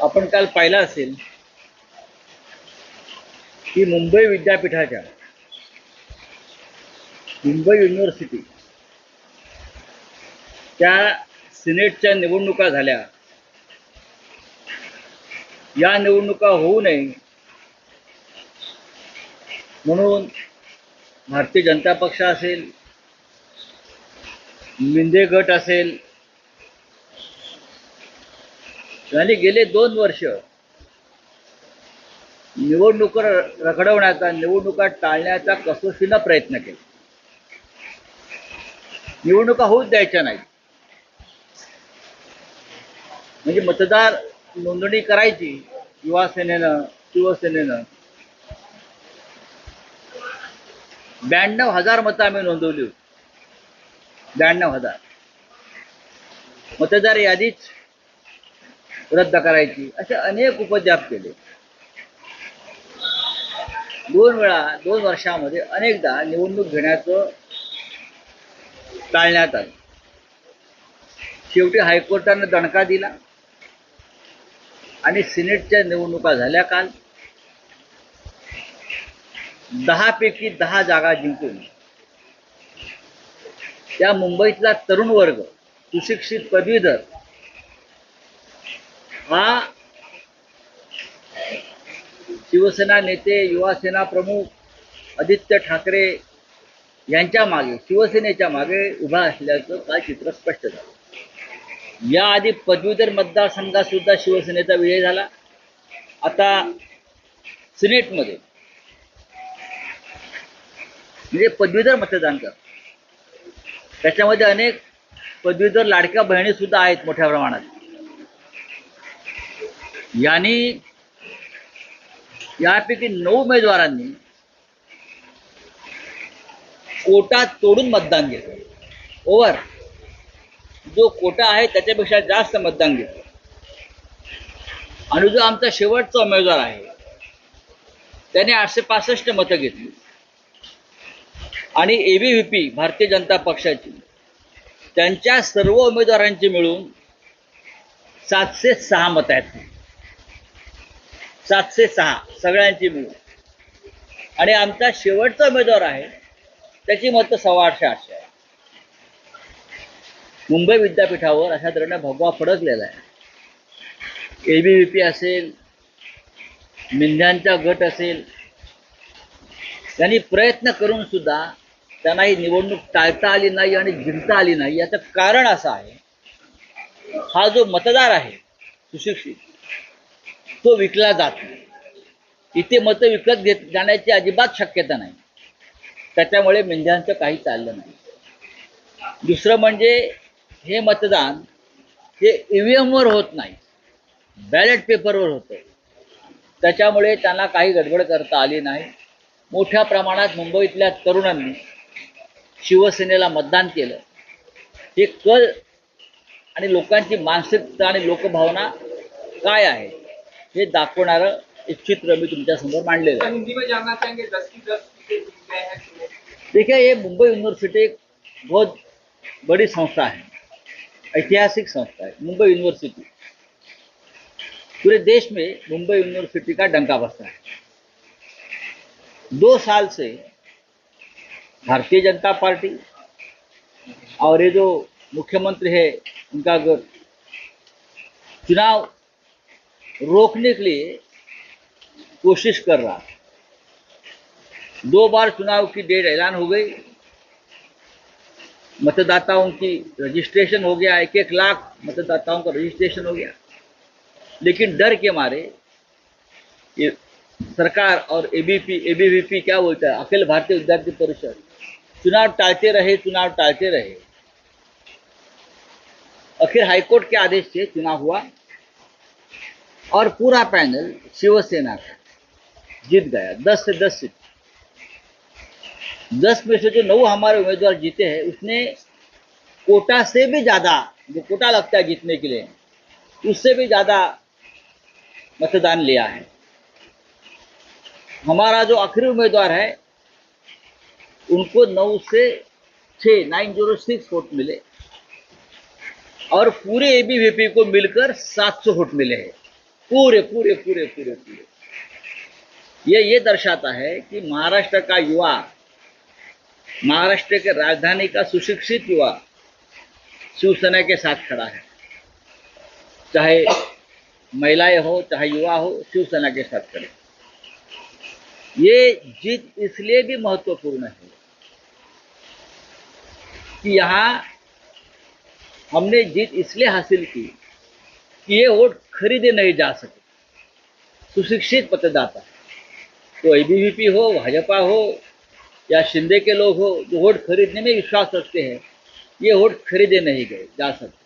आपण काल पाहिलं असेल की मुंबई विद्यापीठाच्या मुंबई युनिव्हर्सिटी त्या सिनेटच्या निवडणुका झाल्या. या निवडणुका होऊ नये म्हणून भारतीय जनता पक्ष असेल मिंदे गट असेल यांनी गेले दोन वर्ष निवडणूक रखडवण्याचा निवडणुका टाळण्याचा कसोशीनं प्रयत्न केला. निवडणुका होऊच द्यायच्या नाही म्हणजे मतदार नोंदणी करायची युवा सेनेनं शिवसेनेनं. ब्याण्णव हजार मतं आम्ही नोंदवली होती. ब्याण्णव हजार. मतदार यादीच रद्द करायची असे अनेक उपजाप केले. दोन वेळा दोन वर्षामध्ये अनेकदा निवडणूक घेण्याचं टाळण्यात आलं. शेवटी हायकोर्टानं दणका दिला. आणि सिनेटच्या निवडणुका झाल्या काल. दहापैकी दहा जागा जिंकून त्या मुंबईतला तरुण वर्ग सुशिक्षित पदवीधर हा? शिवसेना नेते युवासेना प्रमुख आदित्य ठाकरे यांच्या मागे शिवसेनेच्या मागे उभा असल्याचं काय चित्र स्पष्ट झालं? याआधी पदवीधर मतदारसंघात सुद्धा शिवसेनेचा विजय झाला. आता सिनेटमध्ये म्हणजे पदवीधर मतदान कर. त्याच्यामध्ये अनेक पदवीधर लाडक्या बहिणी सुद्धा आहेत मोठ्या प्रमाणात. यांनी यापैकी नऊ उमेदवारांनी कोटा तोडून मतदान घेतलं. ओवर जो कोटा आहे त्याच्यापेक्षा जास्त मतदान घेतलं. आणि जो आमचा शेवटचा उमेदवार आहे त्याने आठशे पासष्ट मतं घेतली. आणि A B V P Bharatiya Janata पक्षाची त्यांच्या सर्व उमेदवारांची मिळून सातशे सहा मतं आहेत. सातशे सहा सगळ्यांची मिळून. आणि आमचा शेवटचा उमेदवार आहे त्याची मतं सव्वा आठशे आठशे आहे. मुंबई विद्यापीठावर अशा तऱ्हेने भगवा फडकलेला आहे. ए बी व्ही पी असेल मिंध्यांचा गट असेल त्यांनी प्रयत्न करून सुद्धा त्यांना ही निवडणूक टाळता आली नाही आणि जिंकता आली नाही. याचं कारण असं आहे हा जो मतदार आहे सुशिक्षित तो विकला जात नाही. इथे मतं विकत घेत जाण्याची अजिबात शक्यता नाही. त्याच्यामुळे मेंढ्यांचं काही चाललं नाही. दुसरं म्हणजे हे मतदान हे ई व्ही एमवर होत नाही. बॅलेट पेपरवर होतं. त्याच्यामुळे त्यांना काही गडबड करता आली नाही. मोठ्या प्रमाणात मुंबईतल्या तरुणांनी शिवसेनेला मतदान केलं. हे कल आणि लोकांची मानसिकता आणि लोकभावना काय आहे? हे दाखवणारं एक चित्र मी तुमच्यासमोर मांडलेलं आहे. हैं देखिए ये मुंबई यूनिवर्सिटी एक बहुत बड़ी संस्था है ऐतिहासिक संस्था है मुंबई यूनिवर्सिटी पूरे देश में मुंबई यूनिवर्सिटी का डंका बसता है। दो साल से भारतीय जनता पार्टी और ये जो मुख्यमंत्री है उनका अगर चुनाव रोकने के लिए कोशिश कर रहा दो बार चुनाव की डेट ऐलान हो गई। मतदाताओं की रजिस्ट्रेशन हो गया एक एक लाख मतदाताओं का रजिस्ट्रेशन हो गया। लेकिन डर के मारे ये सरकार और एबीपी एबीवीपी क्या बोलता है? अखिल भारतीय विद्यार्थी परिषद, चुनाव टालते रहे, चुनाव टालते रहे। आखिर हाईकोर्ट के आदेश से चुनाव हुआ। और पूरा पैनल शिवसेना का जीत गया। दस से दस सीट। दस में से जो नौ हमारे उम्मीदवार जीते हैं, उसने कोटा से भी ज़्यादा, जो कोटा लगता है जीतने के लिए, उससे भी ज़्यादा मतदान लिया है। हमारा जो आखिरी उम्मीदवार है, उनको नौ से छः नाइन ज़ीरो सिक्स वोट मिले। और पूरे एबीवीपी को मिलकर सात सौ वोट मिले हैं। पूरे पूरे पूरे पूरे पूरे। ये ये दर्शाता है कि महाराष्ट्र का युवा, महाराष्ट्र के राजधानी का सुशिक्षित युवा शिवसेना के साथ खड़ा है। चाहे महिलाएँ हो, चाहे युवा हो, शिवसेना के साथ खड़े ये जीत इसलिए भी महत्वपूर्ण है कि यहाँ हमने जीत इसलिए हासिल की कि ये वोट खरीदे नहीं जा सके। सुशिक्षित मतदाता तो एबीवीपी हो, भाजपा हो, या शिंदे के लोग हो, जो वोट खरीदने में विश्वास रखते हैं, ये वोट खरीदे नहीं गए, जा सकते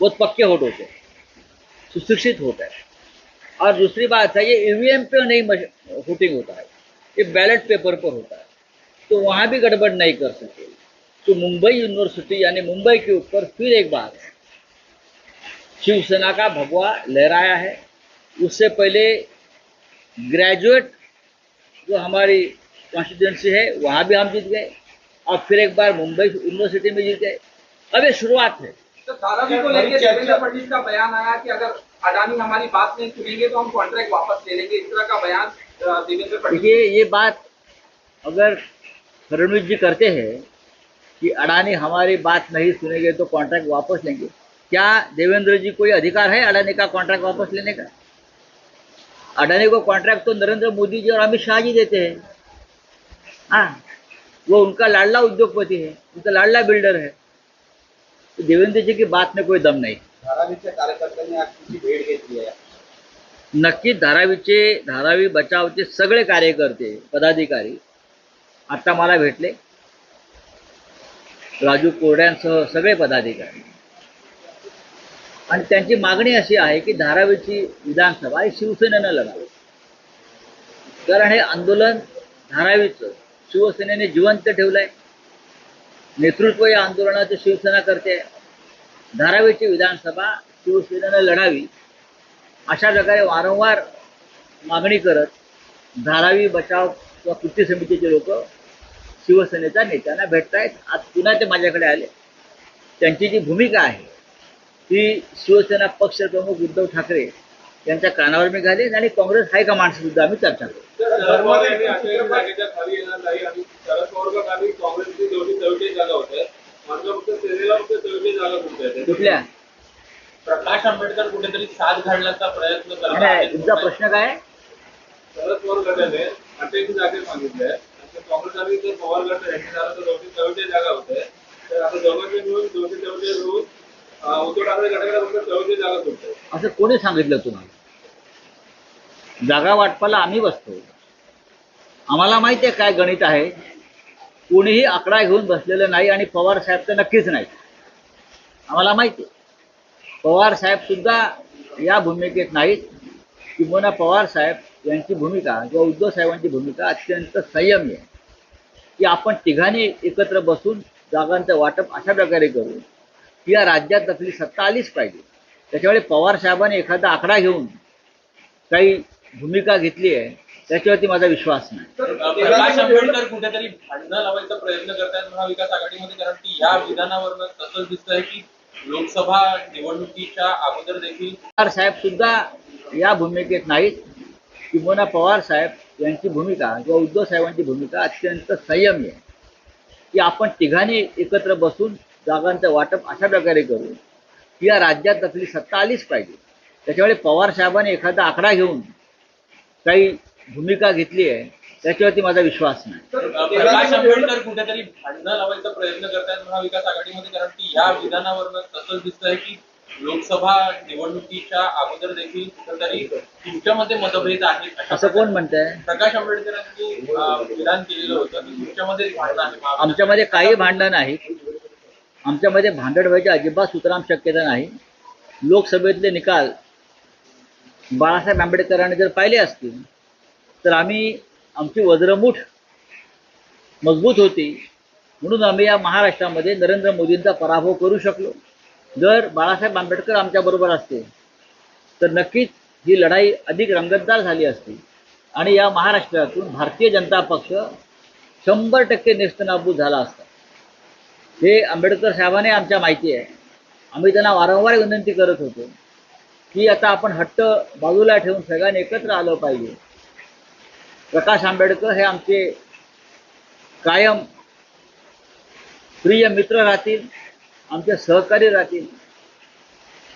बहुत पक्के वोट होते हैं, सुशिक्षित होता है। और दूसरी बात है, ये ईवीएम पे नहीं वोटिंग होता है, ये बैलेट पेपर पर होता है। तो वहाँ भी गड़बड़ नहीं कर सके। तो मुंबई यूनिवर्सिटी यानी मुंबई के ऊपर फिर एक बार शिवसेना का भगवा लहराया है। उससे पहले ग्रेजुएट जो हमारी कॉन्स्टिट्यूंसी है वहाँ भी हम जीत गए। और फिर एक बार मुंबई यूनिवर्सिटी में जीत गए। अब ये शुरुआत है। तो को लेकर देवेंद्र फडणवीस का बयान आया कि अगर अडानी हमारी बात नहीं सुनेंगे तो हम कॉन्ट्रैक्ट वापस ले लेंगे। इस तरह का बयान देवेंद्र फडणवीस देखिए ये बात अगर फडणवीस जी करते हैं कि अडानी हमारी बात नहीं सुनेंगे तो कॉन्ट्रैक्ट वापस लेंगे। क्या देवेंद्र जी कोई अधिकार है अडानी का कॉन्ट्रैक्ट वापस लेने का? अडानी को कॉन्ट्रैक्ट तो नरेंद्र मोदी जी और अमित शाह जी देते हैं। हाँ वो उनका लाडला उद्योगपति है उनका लाडला बिल्डर है। तो देवेंद्र जी की बात में कोई दम नाही। नक्कीच धारावीचे धारावी बचावचे सगळे कार्यकर्ते पदाधिकारी आता मला भेटले. राजू कोरड्यांसह सगळे पदाधिकारी. आणि त्यांची मागणी अशी आहे की धारावीची विधानसभा ही शिवसेनेनं लढावी. कारण हे आंदोलन धारावीचं शिवसेनेने जिवंत ठेवलंय. नेतृत्व या आंदोलनाचं शिवसेना करते. धारावीची विधानसभा शिवसेनेनं लढावी. अशा प्रकारे वारंवार मागणी करत धारावी बचाव किंवा कृती समितीचे लोक शिवसेनेच्या नेत्यांना भेटत आहेत आज पुन्हा ते माझ्याकडे आले. त्यांची जी भूमिका आहे ती शिवसेना पक्षप्रमुख उद्धव ठाकरे यांच्या कानावर मी घालेन आणि काँग्रेस हायकमांडशी सुद्धा आम्ही चर्चा करू. कुठल्या प्रकाश आंबेडकर कुठेतरी साथ घालण्याचा प्रयत्न आहेत. तुमचा प्रश्न काय आहे? शरद पवार गटाने अठ्ठ्याऐंशी जागे सांगितले आणि काँग्रेस आणि जर पवार गट यांनी झालं तर दोनशे चौथी जागा होते तर आता दोघांचे मिळून दोनशे चौथी मिळून उद्धव ठाकरे गटाकडे फक्त चौथी जागा असं कोणी सांगितलं तुम्हाला? जागा वाटपाला आम्ही बसतो. आम्हाला माहिती आहे काय गणित आहे. कोणीही आकडा घेऊन बसलेलं नाही आणि पवार साहेब तर नक्कीच नाही. आम्हाला माहिती पवार साहेब सुद्धा या भूमिकेत नाहीत. किंवा पवार साहेब यांची भूमिका किंवा उद्धव साहेबांची भूमिका अत्यंत संयमी आहे. की आपण तिघांनी एकत्र बसून जागांचं वाटप अशा प्रकारे करू. या राज्यात आपली सत्ता आलीच पाहिजे. त्याच्यामुळे पवार साहेबांनी एखादा आकडा घेऊन काही भूमिका घेतली आहे त्याच्यावरती माझा विश्वास नाही. प्रकाश आंबेडकर कुठेतरी भांडणं लावायचा प्रयत्न करतायत महाविकास आघाडीमध्ये कारण की या विधानावरनं तसंच दिसतंय की लोकसभा निवडणुकीच्या अगोदर देखील पवार साहेब सुद्धा या भूमिकेत नाहीत. किंबहुना पवार साहेब यांची भूमिका किंवा उद्धव साहेबांची भूमिका अत्यंत संयमी आहे. की आपण तिघांनी एकत्र बसून जागांचं वाटप अशा प्रकारे करू की या राज्यात आपली सत्ता आलीच पाहिजे. त्याच्यामुळे पवार साहेबांनी एखादा आकडा घेऊन काही भूमिका घेतली आहे त्याच्यावरती माझा विश्वास नाही. प्रकाश आंबेडकर कुठेतरी भांडणं लावायचा प्रयत्न करतायत महाविकास आघाडीमध्ये कारण की या विधानावरनं तसंच दिसतंय की लोकसभा निवडणुकीच्या अगोदर देखील कुठेतरी तुमच्यामध्ये मतभेद आहेत अशा असं कोण म्हणतंय? प्रकाश आंबेडकरांनी विधान केलेलं होतं की तुमच्यामध्ये भांडण आहे आमच्यामध्ये काही भांडण नाही आमच्यामध्ये भांडण व्हायची अजिबात सुतराम शक्यता नाही. लोकसभेतले निकाल बाळासाहेब आंबेडकरांनी जर पाहिले असतील तर आम्ही आमची वज्रमूठ मजबूत होती. म्हणून आम्ही या महाराष्ट्रामध्ये नरेंद्र मोदींचा पराभव करू शकलो. जर बाळासाहेब आंबेडकर आमच्याबरोबर असते तर नक्कीच ही लढाई अधिक रंगतदार झाली असती. आणि या महाराष्ट्रातून भारतीय जनता पक्ष शंभर टक्के नेस्तनाबूत झाला असता. हे आंबेडकर साहेबांनी आमच्या माहिती आहे. आम्ही त्यांना वारंवार विनंती करत होतो की आता आपण हट्ट बाजूला ठेवून सगळ्यांनी एकत्र आलं पाहिजे. प्रकाश आंबेडकर हे आमचे कायम प्रिय मित्र राहतील आमचे सहकारी राहतील.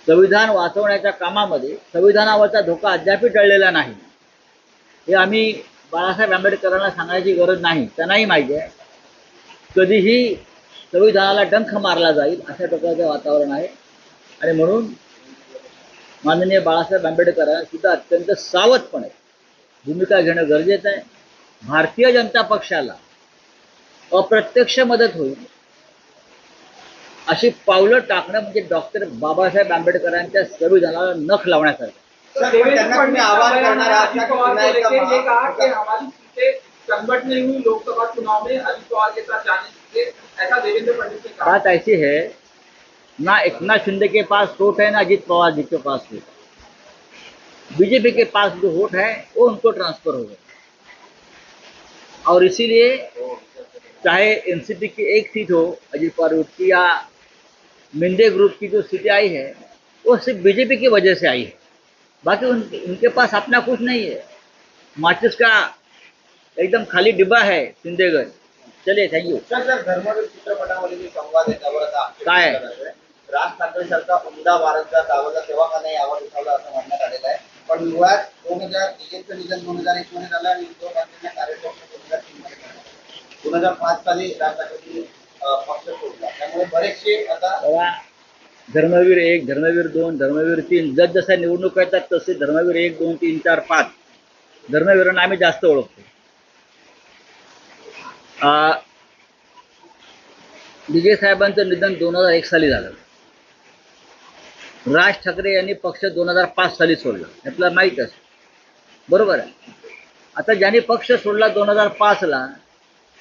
संविधान वाचवण्याच्या कामामध्ये संविधानावरचा धोका अद्यापही टळलेला नाही. हे आम्ही बाळासाहेब आंबेडकरांना सांगायची गरज नाही त्यांनाही माहिती आहे. कधीही संविधानाला डंख मारला जाईल अशा प्रकारचं वातावरण आहे. आणि म्हणून माननीय बाळासाहेब आंबेडकरांना सुद्धा अत्यंत सावधपणे भूमिका घेणं गरजेचं आहे. भारतीय जनता पक्षाला अप्रत्यक्ष मदत होईल अशी पावलं टाकणं म्हणजे डॉक्टर बाबासाहेब आंबेडकरांच्या संविधानाला नख लावण्यासारखं. संगठन नहीं हुई लोकसभा चुनाव में अजित पवार के साथ जाने बात ऐसी है ना एकनाथ शिंदे के पास वोट है ना अजीत पवार जी के पास वोट बीजेपी के पास जो वोट है वो उनको ट्रांसफ़र हो गए। और इसीलिए चाहे एनसीपी की एक सीट हो अजीत पवार की या मिंदे ग्रुप की जो सीटें आई है वो सिर्फ़ बीजेपी की वजह से आई है। बाकी उन, उनके पास अपना कुछ नहीं है। माचिस का एकदम खाली डिब्बा है सिंधेगड चलिए थँक्यू सर सर धर्मवीर चित्रपटामध्ये जे संवाद आहे त्यावर आता आक्षेप काय? केला जातोय. राज ठाकरे सारखा उमदा वारसदार दावाचा सेवाखानाही आवाज उठवला असं म्हणण्यात आलेलं आहे. पण मुळात दोन हजार डिगेचं निधन दोन हजार एक मध्ये झालं आणि उद्धव गांधींना कार्यक्रम दोन हजार तीन मध्ये झाला. दोन हजार पाच साली राज ठाकरेंनी अं, पक्ष सोडला. त्यामुळे बरेचसे आता बघा धर्मवीर एक धर्मवीर दोन धर्मवीर तीन जस जशा निवडणूक येतात तसे धर्मवीर एक दोन तीन चार पाच. धर्मवीरांना आम्ही जास्त ओळखतो. विजय साहेबांचं निधन दोन हजार एक साली झालं. राज ठाकरे यांनी पक्ष दोन हजार पाच साली सोडला. यातला आपल्याला माहीत बरोबर आहे. आता ज्यांनी पक्ष सोडला दोन हजार पाचला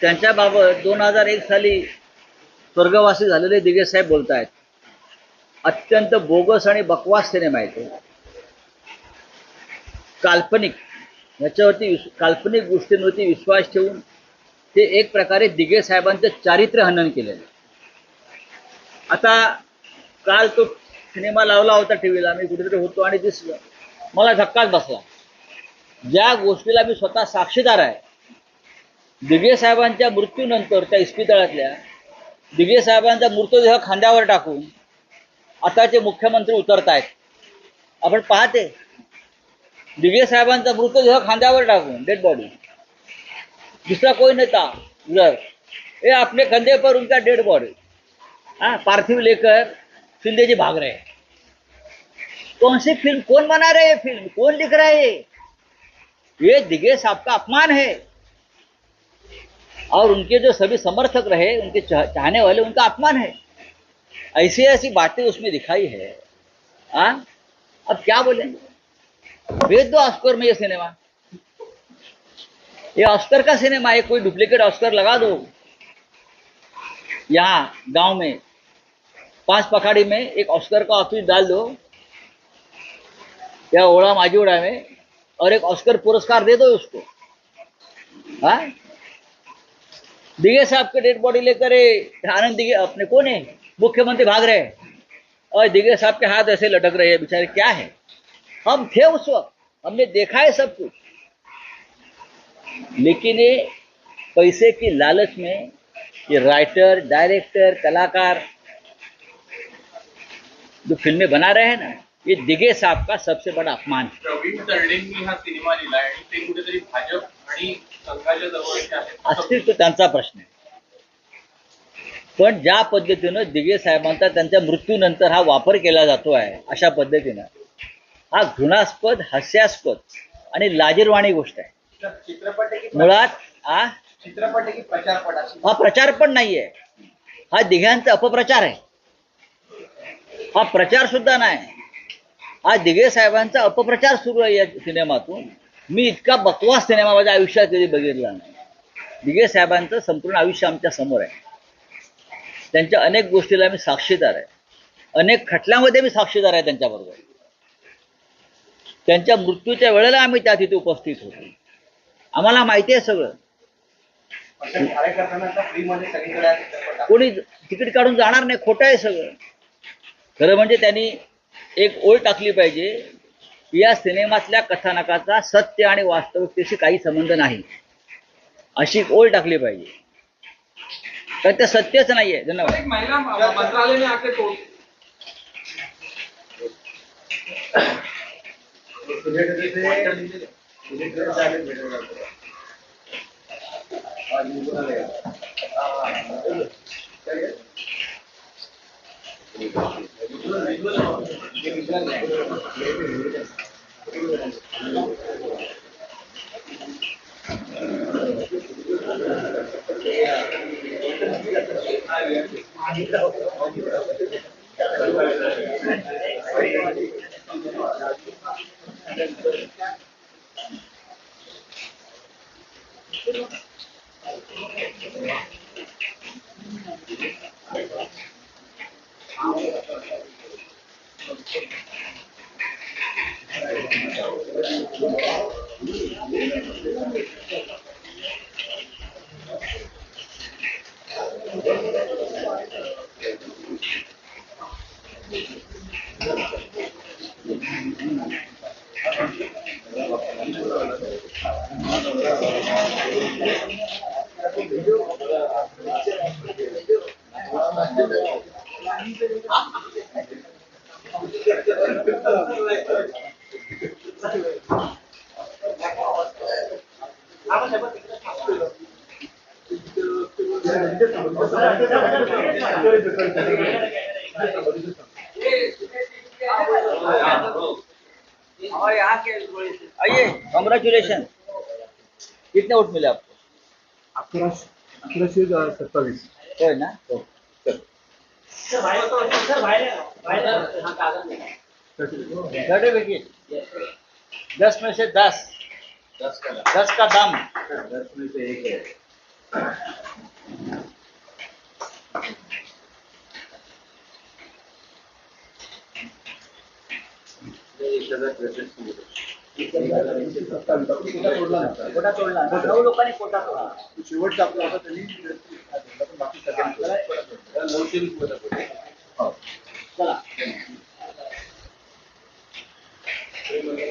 त्यांच्याबाबत दोन हजार एक साली स्वर्गवासी झालेले दिगे साहेब बोलत आहेत अत्यंत बोगस आणि बकवास सिनेमा आहे काल्पनिक याच्यावरती विश काल्पनिक गोष्टींवरती विश्वास ठेवून ते एक प्रकारे दिगे साहेबांचं चारित्र्य हनन केलेलं. आता काल तो सिनेमा लावला होता टी व्हीला मी कुठेतरी होतो आणि दिसलं मला धक्काच बसला. ज्या गोष्टीला मी स्वतः साक्षीदार आहे दिगे साहेबांच्या मृत्यूनंतर त्या इस्पितळातल्या दिगे साहेबांचा मृतदेह खांद्यावर टाकून आताचे मुख्यमंत्री उतरत आहेत आपण पाहते. दिगे साहेबांचा मृतदेह खांद्यावर टाकून डेड बॉडी दूसरा कोई नेता उधर। ये अपने कंधे पर उनका डेड बॉडी। हाँ पार्थिव लेकर शिंदे जी भाग रहे हैं। कौन सी फ़िल्म? कौन बना रहे हैं फ़िल्म? कौन लिख रहा है? ये ये दिगे साहब का अपमान है। और उनके जो सभी समर्थक रहे, उनके चाह- चाहने वाले, उनका अपमान है। ऐसी ऐसी बातें उसमें दिखाई है। आ? अब क्या बोले? भेज दो, ऑस्कर में ये सिनेमा। ये ऑस्कर का सिनेमा है, कोई डुप्लीकेट ऑस्कर लगा दो। यहाँ, गाँव में पाँच पखाड़ी में एक ऑस्कर का ऑफ़िस डाल दो। या ओड़ा माजीउड़ा में, और एक ऑस्कर पुरस्कार दे दो उसको। हाँ? दिगे साहब के डेड बॉडी लेकर आनंद दिगे अपने कौन है? मुख्यमंत्री भाग रहे और दिगे साहब के हाथ ऐसे लटक रहे हैं, बेचारे क्या है? हम थे उस वक्त, हमने देखा है सब कुछ। लेकिन ये पैसे की लालच में ये राइटर डायरेक्टर कलाकार जो फिल्में बना रहे हैं ना ये दिगे साहब का सबसे बड़ा अपमान प्रवीण तरडेंनी हा सिनेमा लिहिलाय आणि ते कुठेतरी भाजप आणि संघाच्या जवळचे आहेत. असं असतील तो त्यांचा प्रश्न आहे. पण ज्या पद्धतीनं दिगे साहेबांचा त्यांच्या मृत्यूनंतर हा वापर केला जातो आहे अशा पद्धतीनं हा घृणास्पद हास्यास्पद आणि लाजीरवाणी गोष्ट आहे. चित्रपट आहे की मुळात हा चित्रपट आहे की प्रचारपट? अशी हा प्रचार पण नाही आहे हा दिघ्यांचा अपप्रचार आहे. हा प्रचार सुद्धा नाही. हा दिघे साहेबांचा अपप्रचार सुरू आहे या सिनेमातून. मी इतका बकवास सिनेमा माझ्या आयुष्यात कधी बघितला नाही. दिघे साहेबांचं संपूर्ण आयुष्य आमच्यासमोर आहे. त्यांच्या अनेक गोष्टीला मी साक्षीदार आहे. अनेक खटल्यामध्ये मी साक्षीदार आहे त्यांच्याबरोबर. त्यांच्या मृत्यूच्या वेळेला आम्ही त्या तिथे उपस्थित होतो. आम्हाला माहिती आहे सगळं. त्या. कोणी तिकीट काढून जाणार नाही खोटं आहे सगळं. खरं म्हणजे त्यांनी एक ओळ टाकली पाहिजे. या सिनेमातल्या कथानकाचा सत्य आणि वास्तविकतेशी काही संबंध नाही. अशी एक ओळ टाकली पाहिजे. तर ते सत्यच नाहीये. धन्यवाद. एक महिला म- मंत्रालय में आइए कॉन्ग्रेचुलेशन कितने वोट मिले आपको? अकराशे सत्तावीस होय ना? हो सर्टिफिकेट दस में से दस। दस का दाम। कोटा तोडला नऊ लोकांनी कोटा तोडला शेवटचा आपला होता त्यांनी बाकी सगळ्यांनी Gracias.